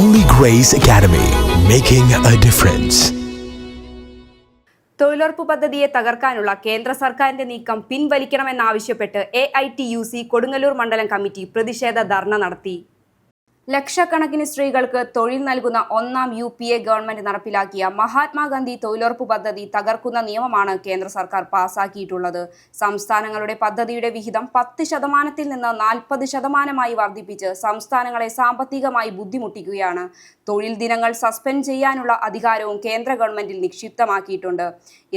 Holy Grace Academy, making a difference. തൊഴിലുറപ്പ് പദ്ധതിയെ തകർക്കാനുള്ള കേന്ദ്ര സർക്കാരിന്റെ നീക്കം പിൻവലിക്കണമെന്നാവശ്യപ്പെട്ട് A I T U C Kodungallur മണ്ഡലം കമ്മിറ്റി പ്രതിഷേധ ധർണ നടത്തി ലക്ഷക്കണക്കിന് സ്ത്രീകൾക്ക് തൊഴിൽ നൽകുന്ന ഒന്നാം യു പി എ ഗവൺമെന്റ് നടപ്പിലാക്കിയ മഹാത്മാഗാന്ധി തൊഴിലുറപ്പ് പദ്ധതി തകർക്കുന്ന നിയമമാണ് കേന്ദ്ര സർക്കാർ പാസാക്കിയിട്ടുള്ളത്. സംസ്ഥാനങ്ങളുടെ പദ്ധതിയുടെ വിഹിതം പത്ത് ശതമാനത്തിൽ നിന്ന് നാൽപ്പത് ശതമാനമായി വർദ്ധിപ്പിച്ച് സംസ്ഥാനങ്ങളെ സാമ്പത്തികമായി ബുദ്ധിമുട്ടിക്കുകയാണ്. തൊഴിൽ ദിനങ്ങൾ സസ്പെൻഡ് ചെയ്യാനുള്ള അധികാരവും കേന്ദ്ര ഗവൺമെന്റിൽ നിക്ഷിപ്തമാക്കിയിട്ടുണ്ട്.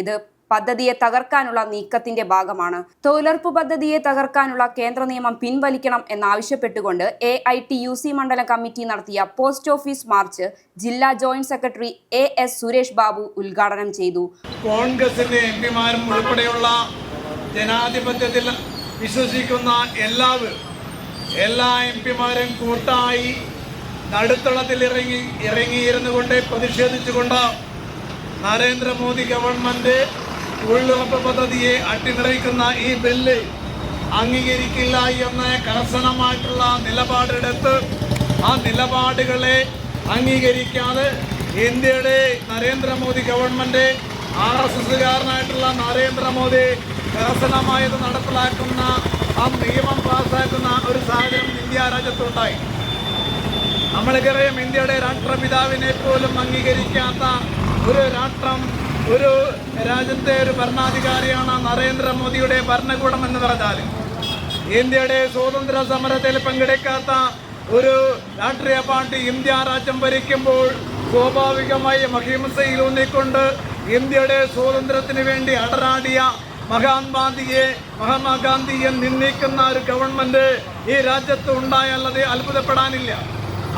ഇത് പദ്ധതിയെ തകർക്കാനുള്ള നീക്കത്തിന്റെ ഭാഗമാണ്. തൊഴിലുറപ്പ് പദ്ധതിയെ തകർക്കാനുള്ള കേന്ദ്ര നിയമം പിൻവലിക്കണം എന്നാവശ്യപ്പെട്ടുകൊണ്ട് A I T U C മണ്ഡലം കമ്മിറ്റി നടത്തിയ പോസ്റ്റ് ഓഫീസ് മാർച്ച് ജില്ലാ joint secretary A S Suresh Babu ഉദ്ഘാടനം ചെയ്തു. കോൺഗ്രസിന്റെ എം പിമാരും ഉൾപ്പെടെയുള്ള ജനാധിപത്യത്തിൽ വിശ്വസിക്കുന്ന എല്ലാവരും എല്ലാ എം പിമാരും കൂട്ടായി നടുത്തളത്തിൽ ഇറങ്ങി ഇറങ്ങിയിരുന്നു കൊണ്ട് പ്രതിഷേധിച്ചുകൊണ്ട് നരേന്ദ്രമോദി ഗവൺമെന്റ് തൊഴിലുറപ്പ് പദ്ധതിയെ അട്ടിമറിക്കുന്ന ഈ ബില്ല് അംഗീകരിക്കില്ല എന്ന കർശനമായിട്ടുള്ള നിലപാടെടുത്ത് ആ നിലപാടുകളെ അംഗീകരിക്കാതെ ഇന്ത്യയുടെ നരേന്ദ്രമോദി ഗവൺമെന്റ് ആർ എസ് എസ്സുകാരനായിട്ടുള്ള നരേന്ദ്രമോദി കർശനമായത് നടപ്പിലാക്കുന്ന ആ നിയമം പാസ്സാക്കുന്ന ഒരു സാഹചര്യം ഇന്ത്യ രാജ്യത്തുണ്ടായി. നമ്മൾക്കറിയാം ഇന്ത്യയുടെ രാഷ്ട്രപിതാവിനെ പോലും അംഗീകരിക്കാത്ത ഒരു രാഷ്ട്രം ഒരു രാജ്യത്തെ ഒരു ഭരണാധികാരിയാണ് നരേന്ദ്രമോദിയുടെ ഭരണകൂടം എന്ന് പറഞ്ഞാൽ. ഇന്ത്യയുടെ സ്വാതന്ത്ര്യ സമരത്തിൽ പങ്കെടുക്കാത്ത ഒരു രാഷ്ട്രീയ പാർട്ടി ഇന്ത്യ രാജ്യം ഭരിക്കുമ്പോൾ സ്വാഭാവികമായി അഹിംസയിൽ ഊന്നിക്കൊണ്ട് ഇന്ത്യയുടെ സ്വാതന്ത്ര്യത്തിന് വേണ്ടി അടരാടിയ മഹാത്മാഗാന്ധിയെ മഹാത്മാഗാന്ധിയെ നിന്ദിക്കുന്ന ഒരു ഗവൺമെന്റ് ഈ രാജ്യത്ത് ഉണ്ടായാലത് അത്ഭുതപ്പെടാനില്ല.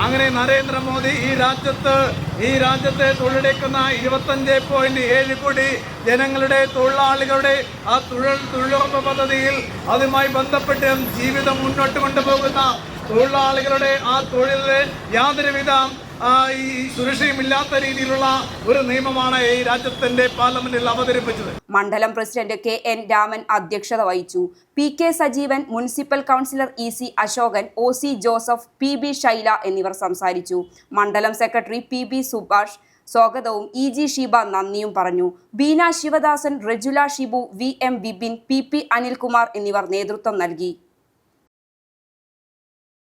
അങ്ങനെ നരേന്ദ്രമോദി ഈ രാജ്യത്ത് ഈ രാജ്യത്തെ തൊഴിലെടുക്കുന്ന ഇരുപത്തഞ്ച് പോയിന്റ് ഏഴ് കോടി ജനങ്ങളുടെ തൊഴിലാളികളുടെ ആ തൊഴിൽ തൊഴിലുറപ്പ് പദ്ധതിയിൽ അതുമായി ബന്ധപ്പെട്ട് ജീവിതം മുന്നോട്ട് കൊണ്ടുപോകുന്ന തൊഴിലാളികളുടെ ആ തൊഴിലിൽ യാതൊരുവിധ ഈ സുരക്ഷയുമില്ലാത്ത രീതിയിലുള്ള ഒരു നിയമമാണ് ഈ രാജ്യത്തിന്റെ പാർലമെന്റിൽ അവതരിപ്പിച്ചത്. മണ്ഡലം പ്രസിഡന്റ് കെ എൻ രാമൻ അധ്യക്ഷത വഹിച്ചു. P K Sajeevan municipal councillor E C Asokan O C Joseph P B Shaila എന്നിവർ സംസാരിച്ചു. മണ്ഡലം സെക്രട്ടറി പി ബി സുഭാഷ് സ്വാഗതവും ഇ ജി ഷീബ നന്ദിയും പറഞ്ഞു. Beena Sivadasan Rejula Shibu V M Bibin P P Anilkumar എന്നിവർ നേതൃത്വം നൽകി.